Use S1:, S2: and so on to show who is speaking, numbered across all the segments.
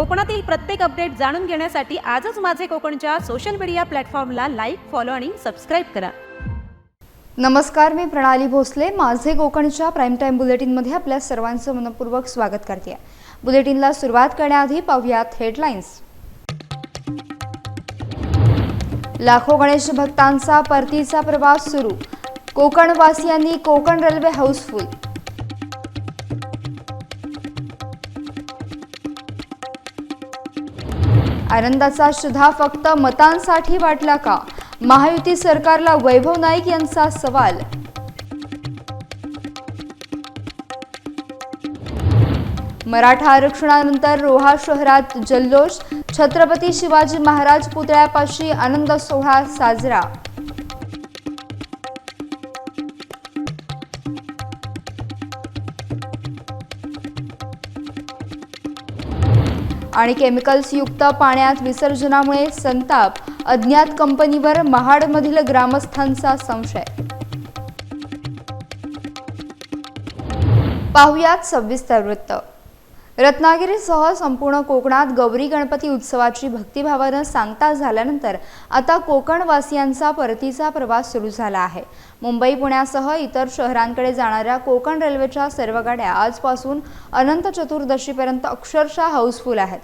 S1: कोकणातील प्रत्येक अपडेट जाणून घेण्यासाठी आजच माझे कोकणच्या सोशल मीडिया प्लॅटफॉर्मला लाईक फॉलो आणि सबस्क्राईब करा.
S2: नमस्कार मी प्रणाली भोसले. माझे कोकणच्या प्राईम टाईम बुलेटिनमध्ये आपल्या सर्वांचं मनपूर्वक स्वागत करते. बुलेटिनला सुरुवात करण्याआधी पाहूयात हेडलाईन्स लाखो गणेश भक्तांचा परतीचा प्रवास सुरू. कोकणवासियांनी कोकण रेल्वे हाऊसफुल आनंदाचा शुधा फक्त मतांसाठी वाटला का? महायुती सरकारला वैभव नाईक यांचा सवाल. मराठा आरक्षणानंतर रोहा शहरात जल्लोष छत्रपती शिवाजी महाराज पुतळ्यापाशी आनंद सोहळा साजरा. आणि केमिकल्सयुक्त पाण्यात विसर्जनामुळे संताप अज्ञात कंपनीवर महाडमधील ग्रामस्थांचा संशय. पाहुयात सविस्तर वृत्त. रत्नागिरीसह संपूर्ण कोकणात गौरी गणपती उत्सवाची भक्तिभावानं सांगता झाल्यानंतर आता कोकणवासियांचा परतीचा प्रवास सुरू झाला आहे. मुंबई पुण्यासह इतर शहरांकडे जाणाऱ्या कोकण रेल्वेच्या सर्व गाड्या आजपासून अनंत चतुर्दशीपर्यंत अक्षरशः हाऊसफुल आहेत.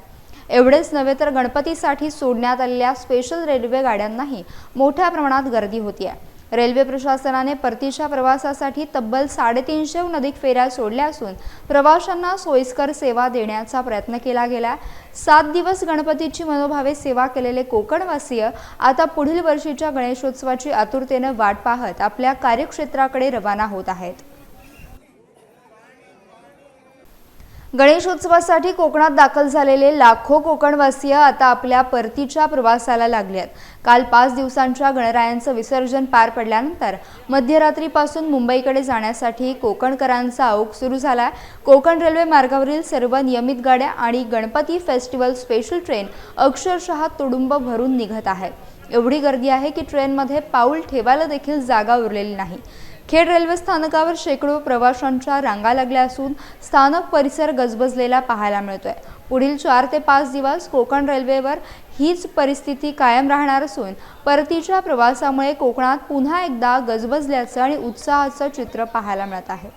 S2: एवढेच नव्हे तर गणपतीसाठी सोडण्यात आलेल्या स्पेशल रेल्वे गाड्यांनाही मोठ्या प्रमाणात गर्दी होती आहे रेल्वे प्रशासनाने परतीच्या प्रवासासाठी तब्बल साडेतीनशेहून अधिक फेऱ्या सोडल्या असून प्रवाशांना सोयीस्कर सेवा देण्याचा प्रयत्न केला गेला सात दिवस गणपतीची मनोभावे सेवा केलेले कोकणवासीय आता पुढील वर्षीच्या गणेशोत्सवाची आतुरतेनं वाट पाहत आपल्या कार्यक्षेत्राकडे रवाना होत आहेत. गणेशोत्सवासाठी कोकणात दाखल झालेले लाखो कोकणवासीय आता आपल्या परतीच्या प्रवासाला लागले आहेत. काल पाच दिवसांच्या गणरायांचं विसर्जन पार पडल्यानंतर मध्यरात्रीपासून मुंबईकडे जाण्यासाठी कोकणकरांचा ओघ सुरू झाला कोकण रेल्वे मार्गावरील सर्व नियमित गाड्या आणि गणपती फेस्टिवल स्पेशल ट्रेन अक्षरशः तुडुंब भरून निघत आहे. एवढी गर्दी आहे की ट्रेनमध्ये पाऊल ठेवायला देखील जागा उरलेली नाही. खेड रेल्वे स्थानकावर शेकडो प्रवाशांच्या रांगा लागल्या असून स्थानक परिसर गजबजलेला पाहायला मिळतोय पुढील चार ते पाच दिवस कोकण रेल्वेवर हीच परिस्थिती कायम राहणार असून परतीच्या प्रवासामुळे कोकणात पुन्हा एकदा गजबजल्याचं आणि उत्साहाचं चित्र पाहायला मिळत आहे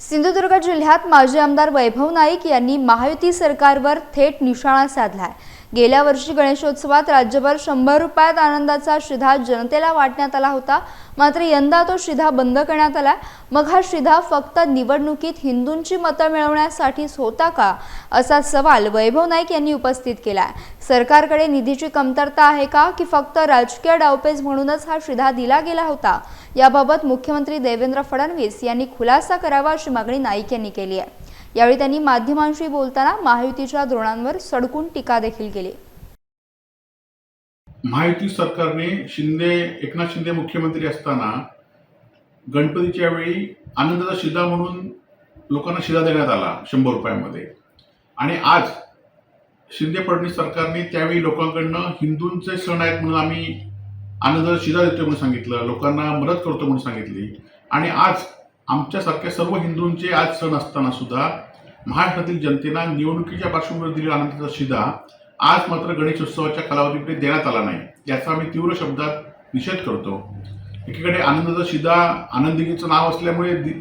S2: सिंधुदुर्ग जिल्ह्यात माजी आमदार वैभव नाईक यांनी महायुती सरकारवर थेट निशाणा साधलाय. गेल्या वर्षी गणेशोत्सवात राज्यभर शंभर रुपयात आनंदाचा शिधा जनतेला वाटण्यात आला होता. मात्र यंदा तो शिधा बंद करण्यात आला मग हा शिधा फक्त निवडणुकीत हिंदूंची मतं मिळवण्यासाठीच होता का? असा सवाल वैभव नाईक यांनी उपस्थित केलाय. सरकारकडे निधीची कमतरता आहे का? की फक्त राजकीय डावपेच म्हणूनच हा शिधा दिला गेला होता? याबाबत मुख्यमंत्री देवेंद्र फडणवीस यांनी खुलासा करावा अशी मागणी नाईक यांनी केली आहे. यावेळी त्यांनी माध्यमांशी बोलताना महायुतीच्या धोरणांवर सडकून टीका देखील केली.
S3: महायुती सरकारने शिंदे एकनाथ शिंदे मुख्यमंत्री असताना गणपतीच्या वेळी आनंदाचा शिदा म्हणून लोकांना शिदा देण्यात आला शंभर रुपयामध्ये. आणि आज शिंदे फडणवीस सरकारने त्यावेळी लोकांकडनं हिंदूंचे सण आहेत म्हणून आम्ही आनंदाचा शिदा देतो म्हणून सांगितलं लोकांना मदत करतो म्हणून सांगितली. आणि आज आमच्यासारख्या सर्व हिंदूंचे आज सण असताना सुद्धा महाराष्ट्रातील जनतेला निवडणुकीच्या पार्श्वभूमीवर दिलेला आनंदाचा शिदा आज मात्र गणेशोत्सवाच्या कालावधीकडे देण्यात आला नाही याचा आम्ही तीव्र शब्दात निषेध करतो. एकीकडे आनंदाचा शिदा आनंदिनीचं नाव असल्यामुळे दि-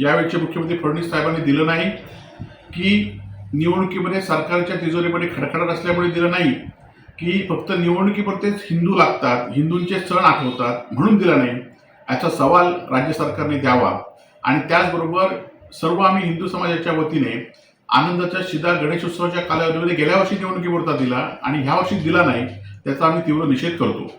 S3: यावेळचे मुख्यमंत्री फडणवीस साहेबांनी दिलं नाही की निवडणुकीमध्ये सरकारच्या तिजोरीमध्ये खडखडत असल्यामुळे दिलं नाही की फक्त निवडणुकीपुरतेच हिंदू लागतात हिंदूंचे सण आठवतात म्हणून दिला नाही. याचा सवाल राज्य सरकारने द्यावा. आणि त्याचबरोबर सर्व आम्ही हिंदू समाजाच्या वतीने आनंदाचा शिदा गणेशोत्सवाच्या कालावधीमध्ये गेल्या वर्षी निवडणुकीवरता दिला आणि ह्या वर्षी दिला नाही त्याचा आम्ही तीव्र निषेध करतो.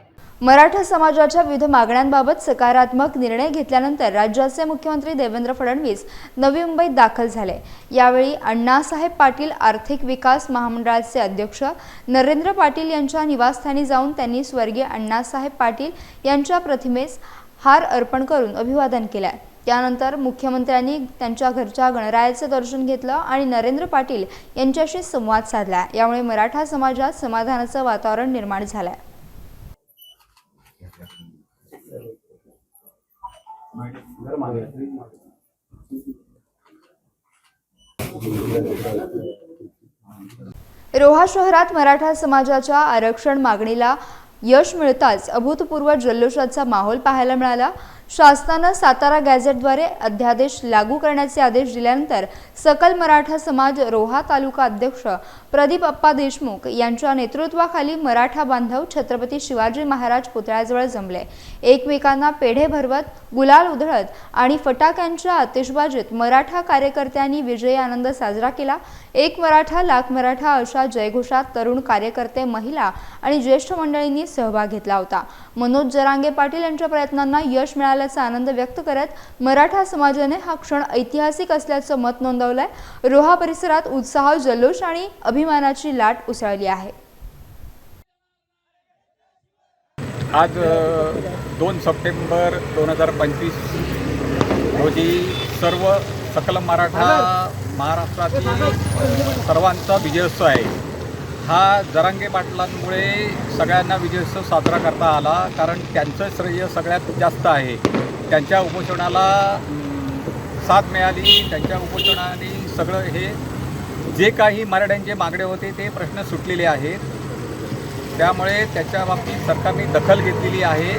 S2: मराठा समाजाच्या विविध मागण्यांबाबत सकारात्मक निर्णय घेतल्यानंतर राज्याचे मुख्यमंत्री देवेंद्र फडणवीस नवी मुंबईत दाखल झाले. यावेळी अण्णासाहेब पाटील आर्थिक विकास महामंडळाचे अध्यक्ष नरेंद्र पाटील यांच्या निवासस्थानी जाऊन त्यांनी स्वर्गीय अण्णासाहेब पाटील यांच्या प्रतिमेस हार अर्पण करून अभिवादन केले त्यानंतर मुख्यमंत्र्यांनी त्यांच्या घरच्या गणरायाचं दर्शन घेतलं आणि नरेंद्र पाटील यांच्याशी संवाद साधला. यामुळे मराठा समाजात समाधानाचं वातावरण निर्माण झालंय. रोहा शहरात मराठा समाजाच्या आरक्षण मागणीला यश मिळताच अभूतपूर्व जल्लोषाचा माहोल पाहायला मिळाला. शासनानं सातारा गॅझेटद्वारे अध्यादेश लागू करण्याचे आदेश दिल्यानंतर सकल मराठा समाज रोहा तालुका अध्यक्ष प्रदीप अप्पा देशमुख यांच्या नेतृत्वाखाली मराठा बांधव छत्रपती शिवाजी महाराज पुतळ्याजवळ जमले. एकमेकांना पेढे भरवत गुलाल उधळत आणि फटाक्यांच्या आतिषबाजीत मराठा कार्यकर्त्यांनी विजयी आनंद साजरा केला. एक मराठा लाख मराठा अशा जयघोषात तरुण कार्यकर्ते महिला आणि ज्येष्ठ मंडळींनी सहभाग घेतला होता. मनोज जरांगे पाटील यांच्या प्रयत्नांना यश मिळाल्याचा आनंद व्यक्त करत मराठा समाजाने हा क्षण ऐतिहासिक असल्याचं मत नोंदवलंय. रोहा परिसरात उत्साह जल्लोष आणि अभिमानाची लाट उसळली आहे.
S4: आज दोन सप्टेंबर दोन हजार पंचवीस रोजी सर्व सकल मराठा महाराष्ट्रातील सर्वांचा विजयोत्सव आहे. हा जरांगे पाटलांमुळे सगळ्यांना विजयोत्सव साजरा करता आला कारण त्यांचं श्रेय सगळ्यात जास्त आहे. त्यांच्या उपोषणाला साथ मिळाली त्यांच्या उपोषणाने सगळं हे जे काही मराठ्यांचे मागणे होते ते प्रश्न सुटलेले आहेत. त्यामुळे त्याच्या बाबतीत सरकारने दखल घेतलेली आहे.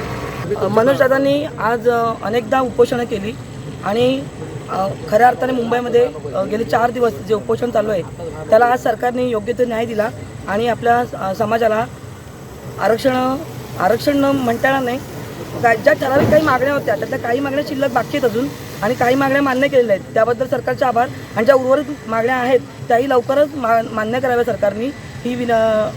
S5: मनोज दादांनी आज अनेकदा उपोषणं केली आणि खऱ्या अर्थाने मुंबईमध्ये गेले चार दिवस जे उपोषण चालू आहे त्याला आज सरकारने योग्य तो न्याय दिला आणि आपल्या समाजाला आरक्षण आरक्षण म्हणता येणार नाही. ज्या ठराविक काही मागण्या होत्या त्यातल्या काही मागण्या शिल्लक बाकी आहेत अजून आणि काही मागण्या मान्य केलेल्या आहेत. त्याबद्दल सरकारचे आभार आणि ज्या उर्वरित मागण्या आहेत त्याही लवकरच मा मान्य कराव्या सरकारने ही विन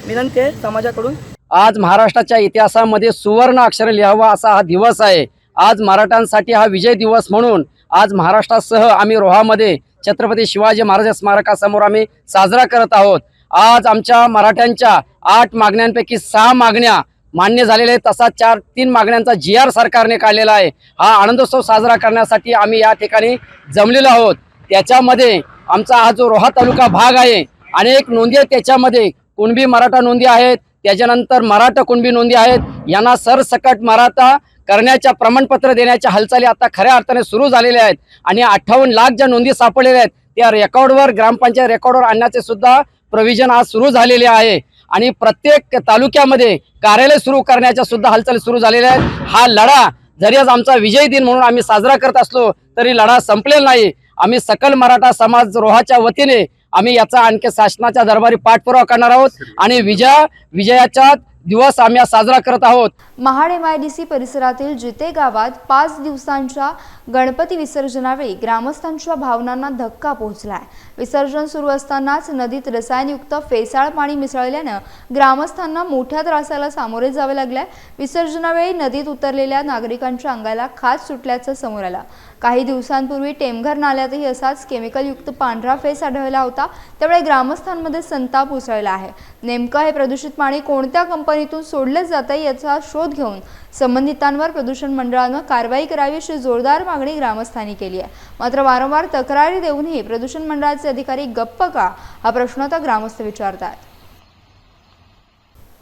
S5: विनंती आहे समाजाकडून.
S6: आज महाराष्ट्राच्या इतिहासामध्ये सुवर्ण अक्षर लिहावा असा हा दिवस आहे. आज मराठ्यांसाठी हा विजय दिवस म्हणून आज महाराष्ट्रासह आम्ही रोहामध्ये छत्रपती शिवाजी महाराज स्मारकासमोर आम्ही साजरा करत आहोत. आज आमच्या मराठ्यांच्या आठ मागण्यांपैकी सहा मागण्या मान्य झालेल्या आहेत. तसा चार तीन मागण्यांचा जी आर सरकारने काढलेला आहे. हा आनंदोत्सव साजरा करण्यासाठी आम्ही या ठिकाणी जमलेलो आहोत. त्याच्यामध्ये आमचा हा जो रोहा तालुका भाग आहे अनेक नोंदी आहेत त्याच्यामध्ये. कुणबी मराठा नोंदी आहेत त्याच्यानंतर मराठा कुणबी नोंदी आहेत. यांना सरसकट मराठा करण्याच्या प्रमाणपत्र देण्याच्या हालचाली आता खऱ्या अर्थाने सुरू झालेल्या आहेत. आणि अठ्ठावन्न लाख ज्या नोंदी सापडलेल्या आहेत त्या रेकॉर्डवर ग्रामपंचायत रेकॉर्डवर आणण्याचे सुद्धा प्रोव्हिजन आज सुरू झालेले आहे. आणि प्रत्येक तालुक्यामध्ये कार्यालय सुरू करण्याच्या सुद्धा हालचाली सुरू झालेल्या आहेत. हा लढा जरी आज आमचा विजय दिन म्हणून आम्ही साजरा करत असलो तरी लढा संपलेला नाही. आम्ही सकल मराठा समाज रोहाच्या वतीने आम्ही याचा आणखी शासनाच्या दरबारी पाठपुरावा करणार आहोत. आणि विजया विजयाच्या दिवस आम्ही साजरा करत आहोत.
S2: Mahad M I D C परिसरातील जिते गावात पाच दिवसांच्या गणपती विसर्जनावेळी ग्रामस्थांच्या भावनांना धक्का पोहोचलाय. विसर्जन सुरू असतानाच नदीत रसायनयुक्त फेसाळ पाणी मिसळल्यानं ग्रामस्थांना मोठ्या त्रासाला सामोरे जावे लागले. विसर्जनावेळी नदीत उतरलेल्या नागरिकांच्या अंगाला खाज सुटल्याचं समोर आलं. काही दिवसांपूर्वी टेमघर नाल्यातही असाच केमिकलयुक्त पांढरा फेस आढळला होता. त्यामुळे ग्रामस्थांमध्ये संताप उसळला आहे. नेमकं हे प्रदूषित पाणी कोणत्या कंपनीतून सोडलं जातं याचा शोध घेऊन संबंधितांवर प्रदूषण मंडळानं कारवाई करावी अशी जोरदार मागणी ग्रामस्थांनी केली आहे. मात्र वारंवार तक्रारी देऊनही प्रदूषण मंडळाचे अधिकारी गप्प का? हा प्रश्न आता ग्रामस्थ विचारतात.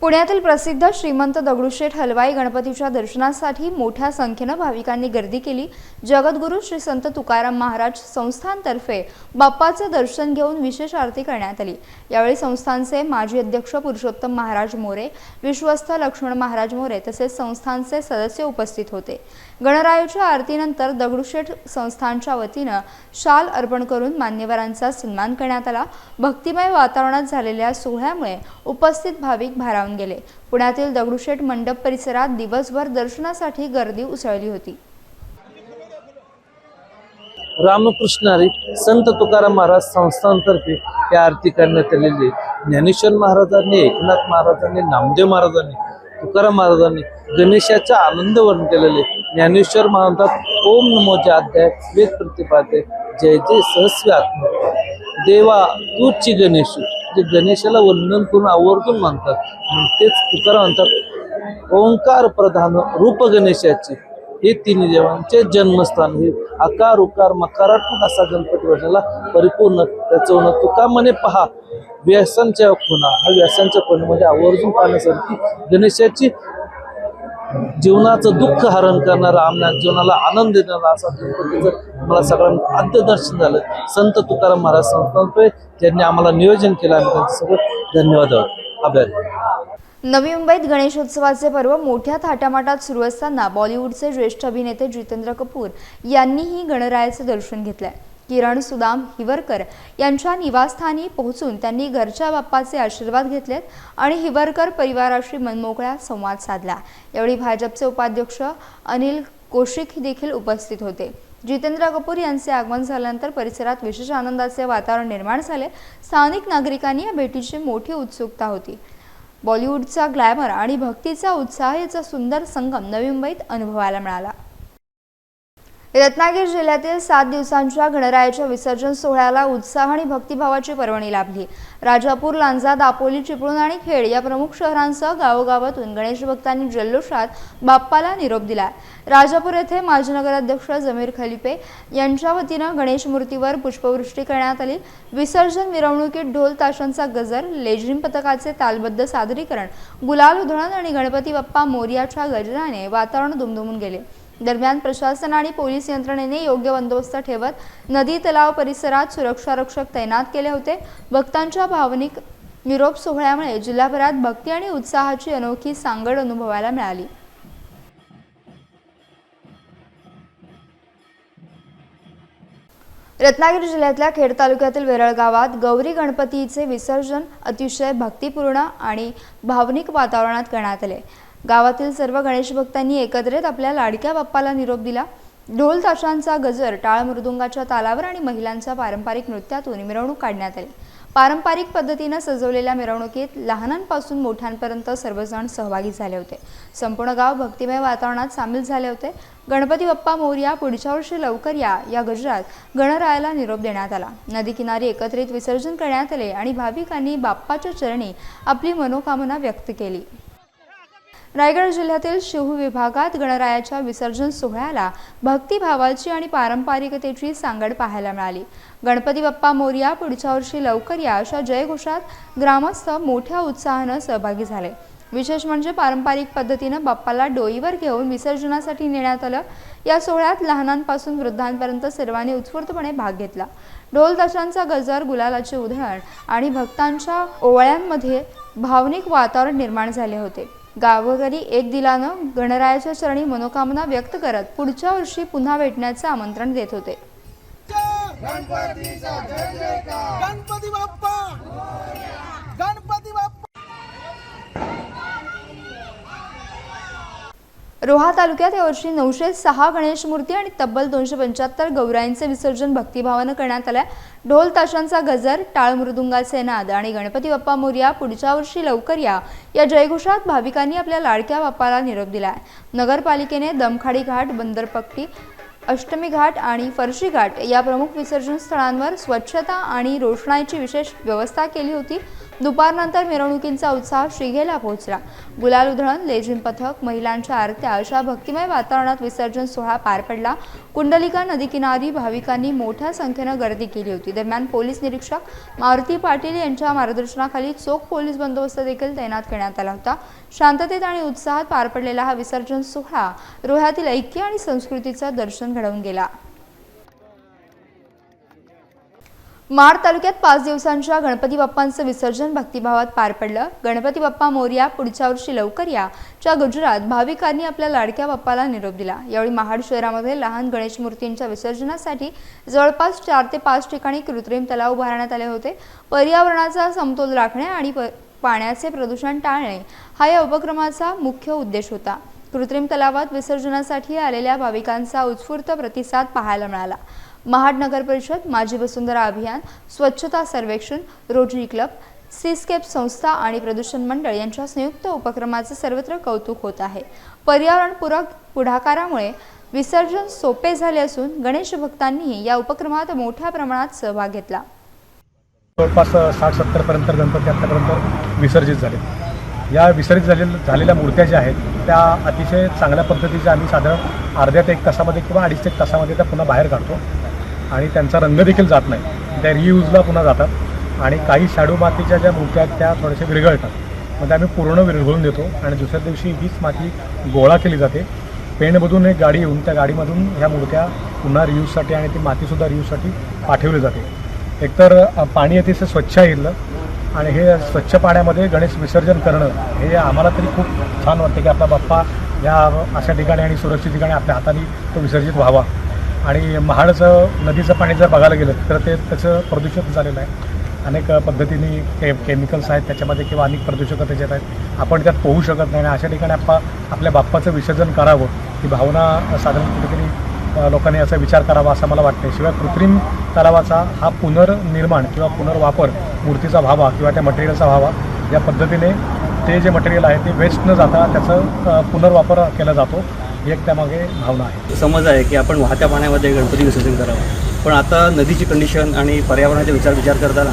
S2: पुण्यातील प्रसिद्ध श्रीमंत दगडूशेठ हलवाई गणपतीच्या दर्शनासाठी मोठ्या संख्येनं भाविकांनी गर्दी केली. जगद्गुरू श्री संत तुकाराम महाराज संस्थानतर्फे बाप्पाचं दर्शन घेऊन विशेष आरती करण्यात आली. यावेळी संस्थानचे माजी अध्यक्ष पुरुषोत्तम महाराज मोरे विश्वस्त लक्ष्मण महाराज मोरे तसेच संस्थानचे सदस्य उपस्थित होते. गणरायाच्या आरतीनंतर दगडूशेठ संस्थानच्या वतीनं शाल अर्पण करून मान्यवरांचा सन्मान करण्यात आला. भक्तिमय वातावरणात झालेल्या सोहळ्यामुळे उपस्थित भाविक भारावून गेले. पुण्यातील दगडूशेठ मंडप परिसरात दिवसभर दर्शनासाठी गर्दी उसळली होती.
S7: रामकृष्णारी संत तुकाराम महाराज संस्थांतर्फे ही आरती करण्यात आलेली ज्ञानेश्वर महाराजांनी एकनाथ महाराजांनी नामदेव महाराजांनी तुकाराम महाराजांनी गणेशाचा आनंद वर्णन केलेले ज्ञानेश्वर महाराजात ओम नमोचे अध्याय वेद प्रतिपादे जय जय सहस्वी आत्मा देवा तूची गणेश. ते गणेशाला वंदन करून आवर्जून म्हणतात तेच तुकाराम म्हणतात ओंकार प्रधान रूप गणेशाचे. हे तिन्ही देवांचे जन्मस्थान हे आकार उकार मकारात्मक असा गणपती वर्षाला परिपूर्ण त्याचं होणं तुका म्हणे पहा व्यासांच्या खुणा. हा व्यासांच्या खुणामध्ये आवर्जून पाहण्यासारखी गणेशाची जीवनाचं दुःख हरण करणारा आमना जीवनाला आनंद देणारा असा गणपतीचं मला सगळ्यांना आद्य दर्शन झालं संत तुकाराम महाराज संस्थानतर्फे ज्यांनी आम्हाला नियोजन केलं आम्ही त्यांच्यासोबत धन्यवाद आभार
S2: नवी मुंबईत गणेशोत्सवाचे पर्व मोठ्या थाटामाटात सुरू असताना बॉलिवूडचे ज्येष्ठ अभिनेते जितेंद्र कपूर यांनीही गणरायाचे दर्शन घेतलंय. किरण सुदाम हिवरकर यांच्या निवासस्थानी पोहोचून त्यांनी घरच्या बाप्पाचे आशीर्वाद घेतलेत आणि हिवरकर परिवाराशी मनमोकळा संवाद साधला. यावेळी भाजपचे उपाध्यक्ष अनिल कोशिक देखील उपस्थित होते. जितेंद्र कपूर यांचे आगमन झाल्यानंतर परिसरात विशेष आनंदाचे वातावरण निर्माण झाले. स्थानिक नागरिकांनी या भेटीची मोठी उत्सुकता होती. बॉलिवूडचा ग्लॅमर आणि भक्तीचा उत्साह याचा सुंदर संगम नवी मुंबईत अनुभवायला मिळाला. रत्नागिरी जिल्ह्यातील सात दिवसांच्या गणरायाच्या विसर्जन सोहळ्याला उत्साह आणि भक्तिभावाची पर्वणी लाभली. राजापूर लांजा दापोली चिपळूण आणि खेड या प्रमुख शहरांसह गावोगावातून गणेश भक्तांनी जल्लोषात बाप्पाला निरोप दिला. राजापूर येथे माजी नगराध्यक्ष जमीर खलिपे यांच्या वतीनं गणेश मूर्तीवर पुष्पवृष्टी करण्यात आली. विसर्जन मिरवणुकीत ढोल ताशांचा गजर लेझिम पथकाचे तालबद्ध सादरीकरण गुलाल उधळण आणि गणपती बाप्पा मोर्याच्या गजराने वातावरण दुमदुमून गेले. दरम्यान प्रशासन आणि पोलीस यंत्रणेने योग्य बंदोबस्त ठेवत नदी तलाव परिसरात सुरक्षारक्षक तैनात केले होते. भक्तांच्या भावनिक निरोप सोहळ्यामुळे जिल्हाभरात भक्ती आणि उत्साहाची अनोखी सांगड अनुभवायला मिळाली. रत्नागिरी जिल्ह्यातल्या खेड तालुक्यातील वेरळ गावात गौरी गणपतीचे विसर्जन अतिशय भक्तिपूर्ण आणि भावनिक वातावरणात करण्यात आले. गावातील सर्व गणेश भक्तांनी एकत्रित आपल्या लाडक्या बाप्पाला निरोप दिला. ढोल ताशांचा गजर टाळ मृदुंगाच्या तालावर आणि महिलांच्या पारंपरिक नृत्यातून मिरवणूक काढण्यात आली. पारंपरिक पद्धतीनं सजवलेल्या मिरवणुकीत लहानांपासून मोठ्यांपर्यंत सर्वजण सहभागी झाले होते. संपूर्ण गाव भक्तिमय वातावरणात सामील झाले होते. गणपती बाप्पा मोर्या पुढच्या वर्षी लवकर या या गजरात गणरायाला निरोप देण्यात आला. नदी किनारी एकत्रित विसर्जन करण्यात आले आणि भाविकांनी बाप्पाच्या चरणी आपली मनोकामना व्यक्त केली. रायगड जिल्ह्यातील शिहू विभागात गणरायाच्या विसर्जन सोहळ्याला भक्तिभावाची आणि पारंपरिकतेची सांगड पाहायला मिळाली. गणपती बाप्पा मोरया पुढच्या वर्षी लवकर या अशा जयघोषात ग्रामस्थ मोठ्या उत्साहानं सहभागी झाले. विशेष म्हणजे पारंपरिक पद्धतीनं बाप्पाला डोईवर घेऊन विसर्जनासाठी नेण्यात आलं. या सोहळ्यात लहानांपासून वृद्धांपर्यंत सर्वांनी उत्स्फूर्तपणे भाग घेतला. ढोल ताशांचा गजर गुलालाचे उधळण आणि भक्तांच्या ओवळ्यांमध्ये भावनिक वातावरण निर्माण झाले होते. गावोघरी एक दिलानं गणरायाच्या चरणी मनोकामना व्यक्त करत पुढच्या वर्षी पुन्हा भेटण्याचं आमंत्रण देत होते.
S8: गणपती बाप्पा गणपती बाप्पा
S2: रोहा तालुक्यात यावर्षी नऊशे सहा गणेश मूर्ती आणि तब्बल दोनशे पंच्याहत्तर गौराईंचे विसर्जन भक्तिभावानं करण्यात आलं ढोल ताशांचा गजर टाळ मृदुंगाचे नाद आणि गणपती बाप्पा मोर्या पुढच्या वर्षी लवकर या. या जयघोषात भाविकांनी आपल्या लाडक्या बाप्पाला निरोप दिलाय. नगरपालिकेने दमखाडी घाट बंदरपट्टी अष्टमी घाट आणि फरशी घाट या प्रमुख विसर्जन स्थळांवर स्वच्छता आणि रोषणाईची विशेष व्यवस्था केली होती. दुपारनंतर मिरवणुकींचा उत्साह श्रीघेला पोहोचला. गुलाल उधळण लेझिम पथक महिलांच्या आरत्या अशा भक्तिमय वातावरणात विसर्जन सोहळा पार पडला. कुंडलिका नदीकिनारी भाविकांनी मोठ्या संख्येनं गर्दी केली होती. दरम्यान पोलीस निरीक्षक मारुती पाटील यांच्या मार्गदर्शनाखाली चोख पोलीस बंदोबस्त देखील तैनात करण्यात आला होता. शांततेत आणि उत्साहात पार पडलेला हा विसर्जन सोहळा रोह्यातील ऐक्य आणि संस्कृतीचं दर्शन घडवून गेला. माड तालुक्यात पाच दिवसांच्या गणपती बाप्पांचं विसर्जन भक्तिभावात पार पडलं. गणपती बाप्पा मोर्या पुढच्या वर्षी लवकर या. च्या गुजरात भाविकांनी आपल्या लाडक्या बाप्पाला निरोप दिला. यावेळी महाड शहरामध्ये लहान गणेश मूर्तींच्या विसर्जनासाठी जवळपास चार ते पाच ठिकाणी कृत्रिम तलाव उभारण्यात आले होते. पर्यावरणाचा समतोल राखणे आणि प- पाण्याचे प्रदूषण टाळणे हा या उपक्रमाचा मुख्य उद्देश होता. कृत्रिम तलावात विसर्जनासाठी आलेल्या भाविकांचा उत्स्फूर्त प्रतिसाद पाहायला मिळाला. महाड नगर परिषद माझी वसुंधरा अभियान स्वच्छता सर्वेक्षण रोटरी क्लब सीस्केप संस्था आणि प्रदूषण मंडळ यांच्या संयुक्त उपक्रमाचे सर्वत्र कौतुक होत आहे. पर्यावरणपूरक पुढाकारामुळे विसर्जन सोपे झाले असून गणेश भक्तांनीही या उपक्रमात मोठ्या प्रमाणात सहभाग घेतला.
S9: जवळपास साठ सत्तरपर्यंत गणपती आत्तापर्यंत विसर्जित झाले. या विसर्जित झालेल्या झालेल्या मूर्त्या ज्या आहेत त्या अतिशय चांगल्या पद्धतीच्या आम्ही साधारण अर्ध्या ते एक तासामध्ये किंवा अडीच ते एक तासामध्ये त्या पुन्हा बाहेर काढतो. आणि त्यांचा रंग देखील जात नाही. त्या रियूजला पुन्हा जातात. आणि काही शाडू मातीच्या ज्या मूर्त्या आहेत त्या थोड्याशा विरघळतात. मग त्या आम्ही पूर्ण विरघळून देतो. आणि दुसऱ्या दिवशी हीच माती गोळा केली जाते. पेणमधून एक गाडी येऊन त्या गाडीमधून ह्या मूर्त्या पुन्हा रियूजसाठी आणि ती मातीसुद्धा रियूजसाठी पाठवली जाते. एकतर पाणी अतिशय स्वच्छ आहे इथलं. आणि हे स्वच्छ पाण्यामध्ये गणेश विसर्जन करणं हे आम्हाला तरी खूप छान वाटतं की आपला बाप्पा या अशा ठिकाणी आणि सुरक्षित ठिकाणी आपल्या हाताने तो विसर्जित व्हावा. आणि महाडचं नदीचं पाणी जर बघायला गेलं तर ते त्याचं प्रदूषित झालेलं आहे. अनेक पद्धतीने के केमिकल्स आहेत त्याच्यामध्ये किंवा अनेक प्रदूषकं त्याच्यात आहेत. आपण त्यात पोहू शकत नाही आणि अशा ठिकाणी आपा आपल्या बाप्पाचं विसर्जन करावं ही भावना साधारण कुठेतरी लोकांनी याचा विचार करावा असं मला वाटतं शिवाय कृत्रिम तलावाचा हा पुनर्निर्माण किंवा पुनर्वापर मूर्तीचा व्हावा किंवा त्या मटेरियलचा व्हावा या पद्धतीने ते जे मटेरियल आहे ते वेस्ट न जाता त्याचं पुनर्वापर केला जातो. ही एक त्यामागे भावना आहे.
S10: समज आहे की आपण वाहत्या पाण्यामध्ये गणपती विसर्जन करावं. पण आता नदीची कंडिशन आणि पर्यावरणाचा विचार विचार करताना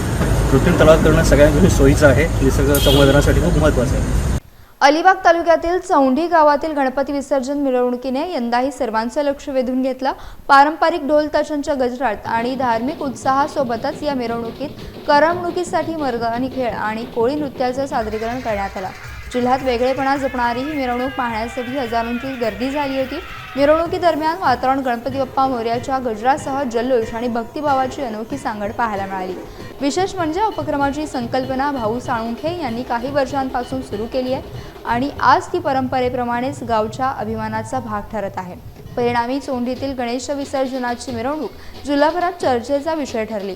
S10: कृत्रिम तलाव करणं सगळ्यांसाठी सोयीचं आहे. निसर्ग संवर्धनासाठी खूप महत्त्वाचं आहे.
S2: अलिबाग तालुक्यातील चौंढी गावातील गणपती विसर्जन मिरवणुकीने यंदाही सर्वांचं लक्ष वेधून घेतलं. पारंपरिक ढोल ताशांच्या गजरात आणि धार्मिक उत्साहासोबतच या मिरवणुकीत करमणुकीसाठी मर्दानी खेळ आणि कोळी नृत्याचं सादरीकरण करण्यात आलं. जिल्ह्यात वेगळेपणा जपणारी ही मिरवणूक पाहण्यासाठी हजारोंची गर्दी झाली होती. मिरवणुकीदरम्यान वातावरण गणपती बाप्पा मोर्याच्या गजरासह जल्लोष आणि भक्तिभावाची अनोखी सांगड पाहायला मिळाली. विशेष म्हणजे उपक्रमाची संकल्पना भाऊ साळुंखे यांनी काही वर्षांपासून सुरू केली आहे आणि आज ती परंपरेप्रमाणेच गावच्या अभिमानाचा भाग ठरत आहे. परिणामी चोंडीतील गणेश विसर्जनाची मिरवणूक जिल्हाभरात चर्चेचा विषय ठरली.